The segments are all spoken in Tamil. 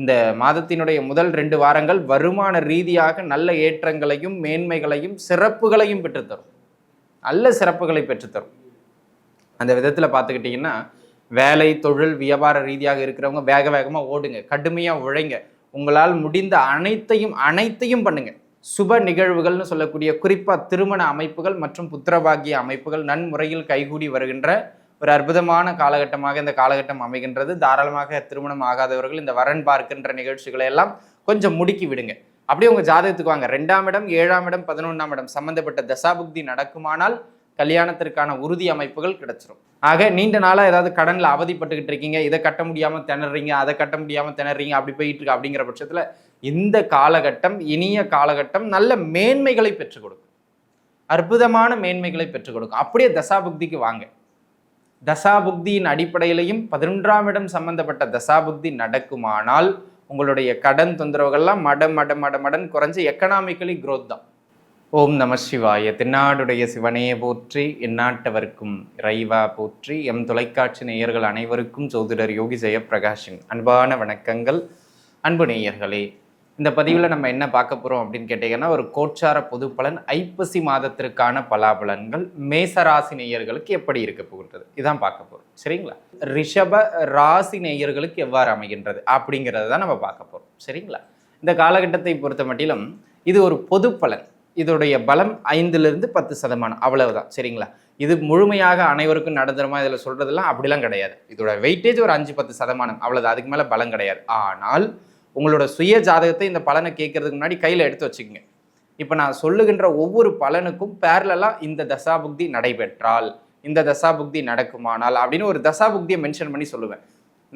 இந்த மாதத்தினுடைய முதல் ரெண்டு வாரங்கள் வருமான ரீதியாக நல்ல ஏற்றங்களையும் மேன்மைகளையும் சிறப்புகளையும் பெற்றுத்தரும். நல்ல சிறப்புகளை பெற்றுத்தரும். அந்த விதத்தில் பார்த்துக்கிட்டிங்கன்னா வேலை தொழில் வியாபார ரீதியாக இருக்கிறவங்க வேக வேகமாக ஓடுங்க கடுமையாக உழைங்க. உங்களால் முடிந்த அனைத்தையும் அனைத்தையும் பண்ணுங்க. சுப நிகழ்வுகள்னு சொல்லக்கூடிய குறிப்பாக திருமண அமைப்புகள் மற்றும் புத்திரபாகிய அமைப்புகள் நன்முறையில் கைகூடி வருகின்ற ஒரு அற்புதமான காலகட்டமாக இந்த காலகட்டம் அமைகின்றது. தாராளமாக திருமணம் ஆகாதவர்கள் இந்த வரன் பார்க்கின்ற நிகழ்ச்சிகளை எல்லாம் கொஞ்சம் முடுக்கி விடுங்க. அப்படியே உங்கள் ஜாதகத்துக்கு வாங்க. ரெண்டாம் இடம் ஏழாம் இடம் பதினொன்றாம் இடம் சம்பந்தப்பட்ட தசாபுக்தி நடக்குமானால் கல்யாணத்திற்கான உறுதி அமைப்புகள் கிடைச்சிரும். ஆக நீண்ட நாளாக ஏதாவது கடனில் அவதிப்பட்டுக்கிட்டு இருக்கீங்க. இதை கட்ட முடியாமல் திணறீங்க அதை கட்ட முடியாமல் திணறீங்க அப்படி போயிட்டு இருக்கு அப்படிங்கிற பட்சத்தில் இந்த காலகட்டம் இனிய காலகட்டம் நல்ல மேன்மைகளை பெற்றுக் கொடுக்கும். அற்புதமான மேன்மைகளை பெற்றுக் கொடுக்கும். அப்படியே தசாபுக்திக்கு வாங்க. தசாபுக்தியின் அடிப்படையிலையும் பதினொன்றாம் இடம் சம்பந்தப்பட்ட தசாபுக்தி நடக்குமானால் உங்களுடைய கடன் தொந்தரவுகள்லாம் மட மட மட மடன் குறைஞ்சி எக்கனாமிக்கலி குரோத் தான். ஓம் நம சிவாய. தென்னாடுடைய சிவனையே போற்றி எந்நாட்டவர்க்கும் இறைவா போற்றி எம் தொலைக்காட்சி நேயர்கள் அனைவருக்கும் ஜோதிடர் யோகி ஜெயபிரகாஷின் அன்பான வணக்கங்கள். அன்பு நேயர்களே இந்த பதிவில் நம்ம என்ன பார்க்க போகிறோம் அப்படின்னு கேட்டிங்கன்னா ஒரு கோச்சார பொது பலன் ஐப்பசி மாதத்திற்கான பலாபலன்கள் மேசராசி நேயர்களுக்கு எப்படி இருக்க போகிறது இதான் பார்க்க போகிறோம் சரிங்களா? ரிஷப ராசி நேயர்களுக்கு எவ்வாறு அமைகின்றது அப்படிங்கிறத தான் நம்ம பார்க்க போகிறோம் சரிங்களா? இந்த காலகட்டத்தை பொறுத்த மட்டிலும் இது ஒரு பொது பலன் இதோடைய பலம் ஐந்துலேருந்து பத்து சதமானம். அவ்வளவுதான். சரிங்களா? இது முழுமையாக அனைவருக்கும் நடந்துருமா இதில் சொல்கிறதெல்லாம் அப்படிலாம் கிடையாது. இதோட வெயிட்டேஜ் ஒரு அஞ்சு பத்து சதமானம். அவ்வளோதான் அதுக்கு மேலே பலம் கிடையாது. ஆனால் உங்களோட சுய ஜாதகத்தை இந்த பலனை கேட்கறதுக்கு முன்னாடி கையில் எடுத்து வச்சுக்கோங்க. இப்போ நான் சொல்லுகின்ற ஒவ்வொரு பலனுக்கும் பேரலாக இந்த தசாபுக்தி நடைபெற்றால் இந்த தசாபுக்தி நடக்குமானால் அப்படின்னு ஒரு தசாபுக்தியை மென்ஷன் பண்ணி சொல்லுவேன்.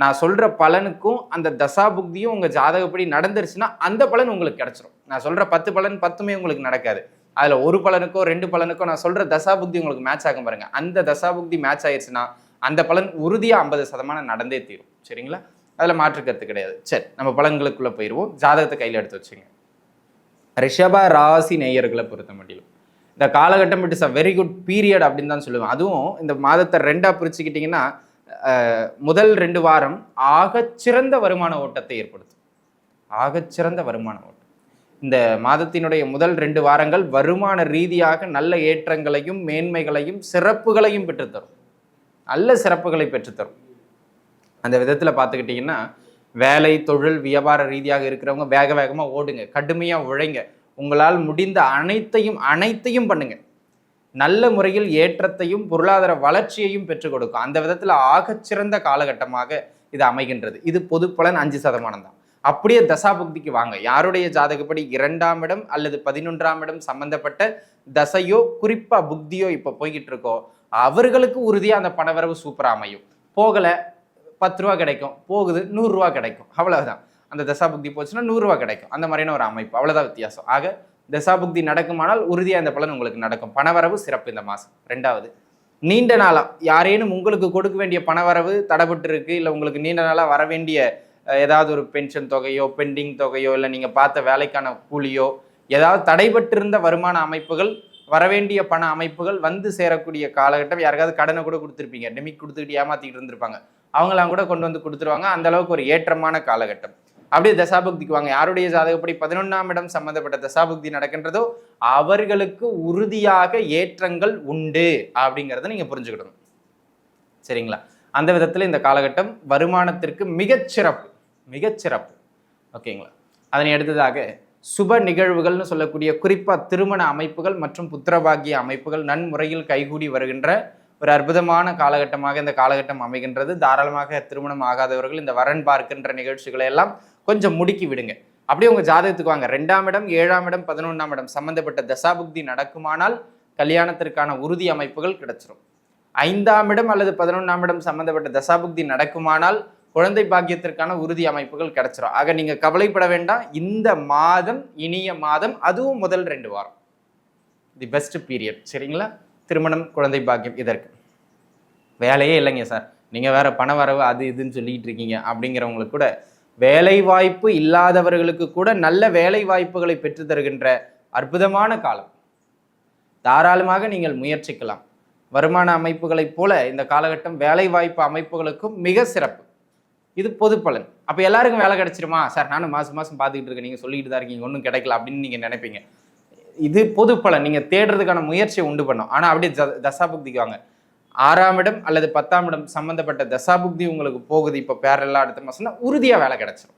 நான் சொல்கிற பலனுக்கும் அந்த தசாபுக்தியும் உங்கள் ஜாதகப்படி நடந்துருச்சுன்னா அந்த பலன் உங்களுக்கு கிடச்சிரும். நான் சொல்கிற பத்து பலன் பத்துமே உங்களுக்கு நடக்காது. அதில் ஒரு பலனுக்கோ ரெண்டு பலனுக்கோ நான் சொல்கிற தசாபுக்தி உங்களுக்கு மேட்ச் ஆகும் பாருங்கள் அந்த தசாபுக்தி மேட்ச் ஆயிடுச்சுன்னா அந்த பலன் உறுதியாக ஐம்பது சதமானம் நடந்தே தீரும். சரிங்களா? அதில் மாற்றுக்கருத்து கிடையாது. சரி நம்ம பலன்களுக்குள்ளே போயிடுவோம் ஜாதகத்தை கையில் எடுத்து வச்சுங்க. ரிஷப ராசி நேயர்களை பொறுத்த முடியும் இந்த காலகட்டம் it is a very good period அப்படின்னு தான் சொல்லுவேன். அதுவும் இந்த மாதத்தை ரெண்டாக பிரிச்சுக்கிட்டிங்கன்னா முதல் ரெண்டு வாரம் ஆகச்சிறந்த வருமான ஓட்டத்தை ஏற்படுத்தும். ஆகச்சிறந்த வருமான ஓட்டம். இந்த மாதத்தினுடைய முதல் ரெண்டு வாரங்கள் வருமான ரீதியாக நல்ல ஏற்றங்களையும் மேன்மைகளையும் சிறப்புகளையும் பெற்றுத்தரும். நல்ல சிறப்புகளை பெற்றுத்தரும். அந்த விதத்தில் பார்த்துக்கிட்டிங்கன்னா வேலை தொழில் வியாபார ரீதியாக இருக்கிறவங்க வேக வேகமாக ஓடுங்க கடுமையாக உழைங்க. உங்களால் முடிந்த அனைத்தையும் அனைத்தையும் பண்ணுங்க. நல்ல முறையில் ஏற்றத்தையும் பொருளாதார வளர்ச்சியையும் பெற்றுக் கொடுக்கும். அந்த விதத்தில் ஆகச்சிறந்த காலகட்டமாக இது அமைகின்றது. இது பொது பலன் அஞ்சு சதமானம் தான். அப்படியே தசாபுக்திக்கு வாங்க. யாருடைய ஜாதகப்படி இரண்டாம் இடம் அல்லது பதினொன்றாம் இடம் சம்பந்தப்பட்ட தசையோ குறிப்பாக புக்தியோ இப்போ போய்கிட்டு இருக்கோ அவர்களுக்கு உறுதியாக அந்த பணவரவு சூப்பராக அமையும். போகலை பத்து ரூபா கிடைக்கும். போகுது நூறுரூவா கிடைக்கும். அவ்வளவுதான். அந்த தசாபுக்தி போச்சுன்னா நூறுரூவா கிடைக்கும். அந்த மாதிரியான ஒரு அமைப்பு. அவ்வளோதான் வித்தியாசம். ஆக தசாபுக்தி நடக்குமானால் உறுதியாக இந்த பலன் உங்களுக்கு நடக்கும். பணவரவு சிறப்பு இந்த மாதம். ரெண்டாவது நீண்ட நாளாக யாரேனும் உங்களுக்கு கொடுக்க வேண்டிய பணவரவு தடைபட்டு இருக்கு இல்லை உங்களுக்கு நீண்ட நாளாக வர வேண்டிய ஏதாவது ஒரு பென்ஷன் தொகையோ பெண்டிங் தொகையோ இல்லை நீங்கள் பார்த்த வேலைக்கான கூலியோ ஏதாவது தடைபட்டிருந்த வருமான அமைப்புகள் வரவேண்டிய பண அமைப்புகள் வந்து சேரக்கூடிய காலகட்டம் யாருக்காவது கடனை கூட கொடுத்துருப்பீங்க. டெமிக் கொடுத்துக்கிட்டு ஏமாத்திக்கிட்டு இருந்திருப்பாங்க. அவங்களாம் கூட கொண்டு வந்து கொடுத்துருவாங்க. அந்த அளவுக்கு ஒரு ஏற்றமான காலகட்டம். அப்படியே தசாபுக்திக்கு வாங்க. யாருடைய ஜாதகப்படி பதினொன்றாம் இடம் சம்பந்தப்பட்ட தசாபுக்தி நடக்கின்றதோ அவர்களுக்கு உறுதியாக ஏற்றங்கள் உண்டு அப்படிங்கிறத நீங்க புரிஞ்சுக்கிடணும். சரிங்களா? அந்த விதத்தில் இந்த காலகட்டம் வருமானத்திற்கு மிகச்சிறப்பு மிகச்சிறப்பு ஓகேங்களா? அதனை அடுத்ததாக சுப நிகழ்வுகள்னு சொல்லக்கூடிய குறிப்பாக திருமண அமைப்புகள் மற்றும் புத்திரபாகிய அமைப்புகள் நன்முறையில் கைகூடி வருகின்ற ஒரு அற்புதமான காலகட்டமாக இந்த காலகட்டம் அமைகின்றது. தாராளமாக திருமணம் ஆகாதவர்கள் இந்த வரன் பார்க்கின்ற நிகழ்ச்சிகளை எல்லாம் கொஞ்சம் முடுக்கி விடுங்க. அப்படியே உங்க ஜாதகத்துக்கு வாங்க. ரெண்டாம் இடம் ஏழாம் இடம் பதினொன்றாம் இடம் சம்பந்தப்பட்ட தசாபுக்தி நடக்குமானால் கல்யாணத்திற்கான உறுதி அமைப்புகள் கிடைச்சிரும். ஐந்தாம் இடம் அல்லது பதினொன்றாம் இடம் சம்பந்தப்பட்ட தசாபுக்தி நடக்குமானால் குழந்தை பாக்கியத்திற்கான உறுதி அமைப்புகள் கிடைச்சிரும். ஆக நீங்க கவலைப்பட வேண்டாம். இந்த மாதம் இனிய மாதம் அதுவும் முதல் ரெண்டு வாரம். தி பெஸ்ட் பீரியட் சரிங்களா? திருமணம் குழந்தை பாக்கியம் இதற்கு. வேலையே இல்லைங்க சார். நீங்கள் வேற பண வரவு அது இதுன்னு சொல்லிட்டு இருக்கீங்க. அப்படிங்கிறவங்களுக்கு கூட வேலை வாய்ப்பு இல்லாதவர்களுக்கு கூட நல்ல வேலை வாய்ப்புகளை பெற்று தருகின்ற அற்புதமான காலம். தாராளமாக நீங்கள் முயற்சிக்கலாம். வருமான அமைப்புகளைப் போல இந்த காலகட்டம் வேலை வாய்ப்பு அமைப்புகளுக்கும் மிக சிறப்பு. இது பொது பலன். அப்போ எல்லாருக்கும் வேலை கிடைச்சிருமா? சார் நானும் மாதம் மாதம் பார்த்துக்கிட்டு இருக்கேன். நீங்கள் சொல்லிட்டு தான் இருக்கீங்க. ஒன்றும் கிடைக்கல அப்படின்னு நீங்கள் நினைப்பீங்க. இது பொது பலன். நீங்கள் தேடுறதுக்கான முயற்சியை உண்டு பண்ணும். ஆனால் அப்படியே த- தசாபுக்திக்கு வாங்க. ஆறாம் இடம் அல்லது பத்தாம் இடம் சம்மந்தப்பட்ட தசாபுக்தி உங்களுக்கு போகுது. இப்போ பேரெல்லாம் அடுத்த மாதம்னா உறுதியாக வேலை கிடைச்சிரும்.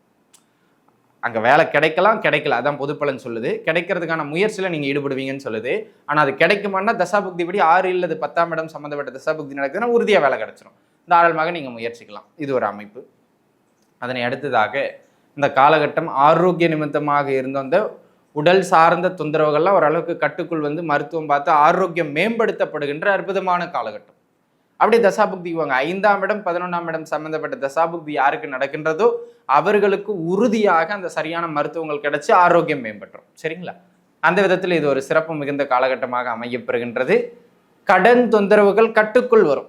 அங்கே வேலை கிடைக்கலாம் கிடைக்கல. அதான் பொது பலன் சொல்லுது. கிடைக்கிறதுக்கான முயற்சியில் நீங்கள் ஈடுபடுவீங்கன்னு சொல்லுது. ஆனால் அது கிடைக்குமான்னா தசாபுக்தி படி ஆறு இல்லது பத்தாம் இடம் சம்மந்தப்பட்ட தசாபுக்தி நடக்குதுன்னா உறுதியாக வேலை கிடைச்சிரும். தாராளமாக நீங்கள் முயற்சிக்கலாம். இது ஒரு அமைப்பு. அதனை அடுத்ததாக இந்த காலகட்டம் ஆரோக்கிய நிமித்தமாக இருந்த அந்த உடல் சார்ந்த தொந்தரவுகள்லாம் ஓரளவுக்கு கட்டுக்குள் வந்து மருத்துவம் பார்த்து ஆரோக்கியம் மேம்படுத்தப்படுகின்ற அற்புதமான காலகட்டம். அப்படி தசாபுக்திக்கு வாங்க. ஐந்தாம் இடம் பதினொன்றாம் இடம் சம்பந்தப்பட்ட தசாபுக்தி யாருக்கு நடக்கின்றதோ அவர்களுக்கு உறுதியாக அந்த சரியான மருத்துவங்கள் கிடைச்சி ஆரோக்கியம் மேம்பட்டுரும். சரிங்களா? அந்த விதத்தில் இது ஒரு சிறப்பு மிகுந்த காலகட்டமாக அமையப்பெறுகின்றது. கடன் தொந்தரவுகள் கட்டுக்குள் வரும்.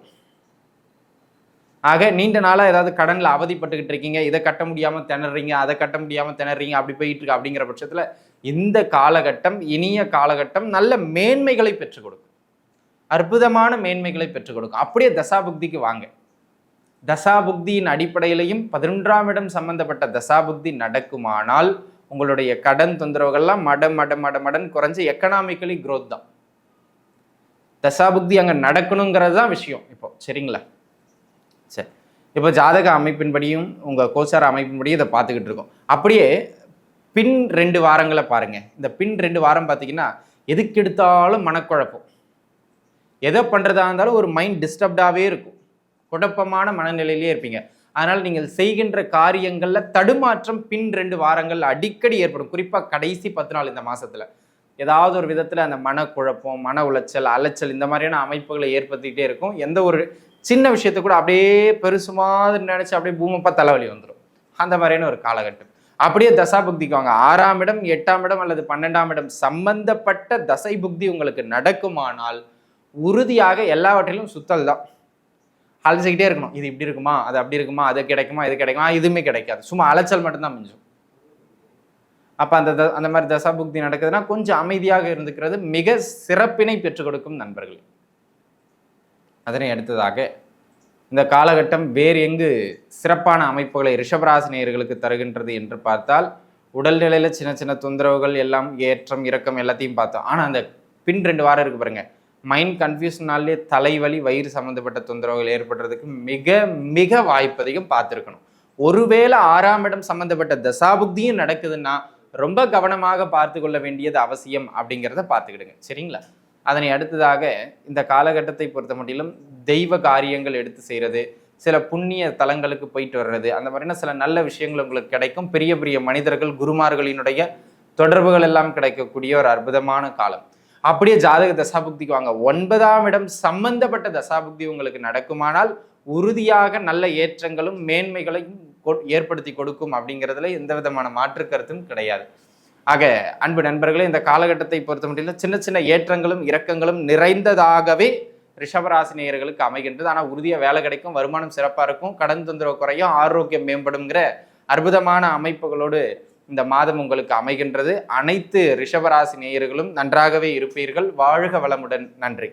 ஆக நீண்ட நாளாக ஏதாவது கடனில் அவதிப்பட்டுக்கிட்டு இருக்கீங்க. இதை கட்ட முடியாமல் திணறீங்க. அதை கட்ட முடியாமல் திணறீங்க. அப்படி போயிட்டு இருக்கு அப்படிங்கிற பட்சத்தில் இந்த காலகட்டம் இனிய காலகட்டம் நல்ல மேன்மைகளை பெற்றுக் கொடுக்கும். அற்புதமான மேன்மைகளை பெற்றுக் கொடுக்கும். அப்படியே தசாபுக்திக்கு வாங்க. தசாபுக்தியின் அடிப்படையிலையும் பதினொன்றாம் இடம் சம்பந்தப்பட்ட தசாபுக்தி நடக்குமானால் உங்களுடைய கடன் தொந்தரவுகள்லாம் மட மட மட மடன் குறைஞ்சி எக்கனாமிக்கலி க்ரோத் தான். தசாபுக்தி அங்கே நடக்கணுங்கிறது தான் விஷயம் இப்போ. சரிங்களா? சரி. இப்போ ஜாதக அமைப்பின்படியும் உங்கள் கோச்சார அமைப்பின்படியும் இதை பார்த்துக்கிட்டு இருக்கோம். அப்படியே பின் ரெண்டு வாரங்களை பாருங்க. இந்த பின் ரெண்டு வாரம் பார்த்தீங்கன்னா எதுக்கு எடுத்தாலும் மனக்குழப்பம். எதை பண்ணுறதா இருந்தாலும் ஒரு மைண்ட் டிஸ்டர்ப்டாகவே இருக்கும். குழப்பமான மனநிலையிலே இருப்பீங்க. அதனால் நீங்கள் செய்கின்ற காரியங்களில் தடுமாற்றம் பின் ரெண்டு வாரங்கள் அடிக்கடி ஏற்படும். குறிப்பாக கடைசி பத்து நாள் இந்த மாதத்தில் ஏதாவது ஒரு விதத்தில் அந்த மனக்குழப்பம் மன உளைச்சல் அலைச்சல் இந்த மாதிரியான அமைப்புகளை ஏற்படுத்திக்கிட்டே இருக்கும். எந்த ஒரு சின்ன விஷயத்தை கூட அப்படியே பெருசு மாதிரி நினச்சி அப்படியே பூமப்பா தலைவலி வந்துடும் அந்த மாதிரியான ஒரு காலகட்டம். அப்படியே தசா புக்திக்கு வாங்க. ஆறாம் இடம் எட்டாம் இடம் அல்லது பன்னெண்டாம் இடம் சம்பந்தப்பட்ட தசை புக்தி உங்களுக்கு நடக்குமானால் உறுதியாக எல்லாவற்றிலும் சுத்தல் தான். அலைச்சிக்கிட்டே இருக்கணும். இது இப்படி இருக்குமா? அது அப்படி இருக்குமா? அது கிடைக்குமா? இது கிடைக்குமா? இதுவுமே கிடைக்காது. சும்மா அலைச்சல் மட்டும்தான் மிஞ்சும். அப்போ அந்த த- அந்த மாதிரி தசா புக்தி நடக்குதுன்னா கொஞ்சம் அமைதியாக இருந்துக்கிறது மிக சிறப்பினை பெற்றுக் கொடுக்கும் நண்பர்கள். அதனை அடுத்ததாக இந்த காலகட்டம் வேறு எங்கு சிறப்பான அமைப்புகளை ரிஷபராசினியர்களுக்கு தருகின்றது என்று பார்த்தால் உடல்நிலையில் சின்ன சின்ன தொந்தரவுகள் எல்லாம் ஏற்றம் இறக்கம் எல்லாத்தையும் பார்த்தோம். ஆனால் அந்த பின் ரெண்டு வாரம் இருக்கு பாருங்க. மைண்ட் கன்ஃபியூஷனாலே தலைவலி வயிறு சம்மந்தப்பட்ட தொந்தரவுகள் ஏற்படுறதுக்கு மிக மிக வாய்ப்பதையும் பார்த்துருக்கணும். ஒருவேளை ஆறாம் இடம் சம்மந்தப்பட்ட தசாபுக்தியும் நடக்குதுன்னா ரொம்ப கவனமாக பார்த்து கொள்ள வேண்டியது அவசியம் அப்படிங்கிறத பார்த்துக்கிடுங்க. சரிங்களா? அதனை அடுத்ததாக இந்த காலகட்டத்தை பொறுத்த மட்டிலும் தெய்வ காரியங்கள் எடுத்து செய்கிறது சில புண்ணிய தலங்களுக்கு போயிட்டு வர்றது அந்த மாதிரியான சில நல்ல விஷயங்கள் உங்களுக்கு கிடைக்கும். பெரிய பெரிய மனிதர்கள் குருமார்களினுடைய தொடர்புகள் எல்லாம் கிடைக்கக்கூடிய ஒரு அற்புதமான காலம். அப்படியே ஜாதக தசாபுக்திக்கு வாங்க. ஒன்பதாம் இடம் சம்பந்தப்பட்ட தசாபுக்தி உங்களுக்கு நடக்குமானால் உறுதியாக நல்ல ஏற்றங்களும் மேன்மைகளையும் ஏற்படுத்தி கொடுக்கும் அப்படிங்கிறதுல எந்த விதமான மாற்று கருத்தும் கிடையாது. ஆக அன்பு நண்பர்களே இந்த காலகட்டத்தை பொறுத்த மட்டும் சின்ன சின்ன ஏற்றங்களும் இரக்கங்களும் நிறைந்ததாகவே ரிஷபராசினியர்களுக்கு அமைகின்றது. ஆனால் உறுதியாக வேலை கிடைக்கும் வருமானம் சிறப்பாக இருக்கும் கடன் தொந்தரவு குறையும் ஆரோக்கியம் மேம்படுங்கிற அற்புதமான அமைப்புகளோடு இந்த மாதம் உங்களுக்கு அமைகின்றது. அனைத்து ரிஷபராசி நேயர்களும் நன்றாகவே இருப்பீர்கள். வாழ்க வளமுடன். நன்றி.